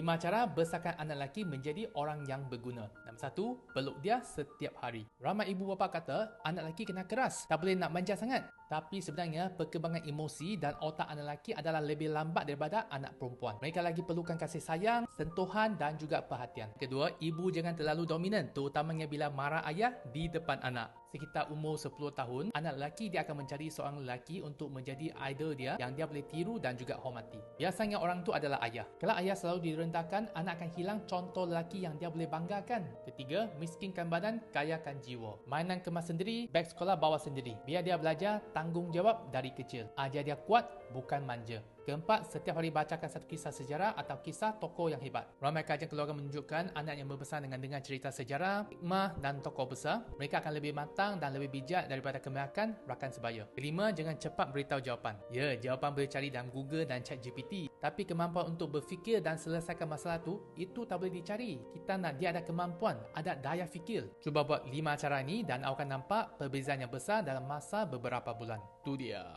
Lima cara besarkan anak lelaki menjadi orang yang berguna. Nombor satu, peluk dia setiap hari. Ramai ibu bapa kata, anak lelaki kena keras, tak boleh nak manja sangat. Tapi sebenarnya, perkembangan emosi dan otak anak lelaki adalah lebih lambat daripada anak perempuan. Mereka lagi perlukan kasih sayang, sentuhan dan juga perhatian. Kedua, ibu jangan terlalu dominan, terutamanya bila marah ayah di depan anak. Sekitar umur 10 tahun, anak lelaki dia akan mencari seorang lelaki untuk menjadi idol dia yang dia boleh tiru dan juga hormati. Biasanya orang tu adalah ayah. Kalau ayah selalu direndahkan, anak akan hilang contoh lelaki yang dia boleh banggakan. Ketiga, miskinkan badan, kayakan jiwa. Mainan kemas sendiri, beg sekolah bawa sendiri. Biar dia belajar tanggungjawab dari kecil. Ajar dia kuat, bukan manja. Keempat, setiap hari bacakan satu kisah sejarah atau kisah tokoh yang hebat. Ramai kajian keluarga menunjukkan anak yang membesar dengan dengar cerita sejarah, hikmah dan tokoh besar, mereka akan lebih matang dan lebih bijak daripada kebanyakan rakan sebaya. Kelima, jangan cepat beritahu jawapan. Ya, jawapan boleh cari dalam Google dan chat GPT. Tapi kemampuan untuk berfikir dan selesaikan masalah tu, itu tak boleh dicari. Kita nak dia ada kemampuan, ada daya fikir. Cuba buat lima cara ini dan awak akan nampak perbezaan yang besar dalam masa beberapa bulan. Tu dia.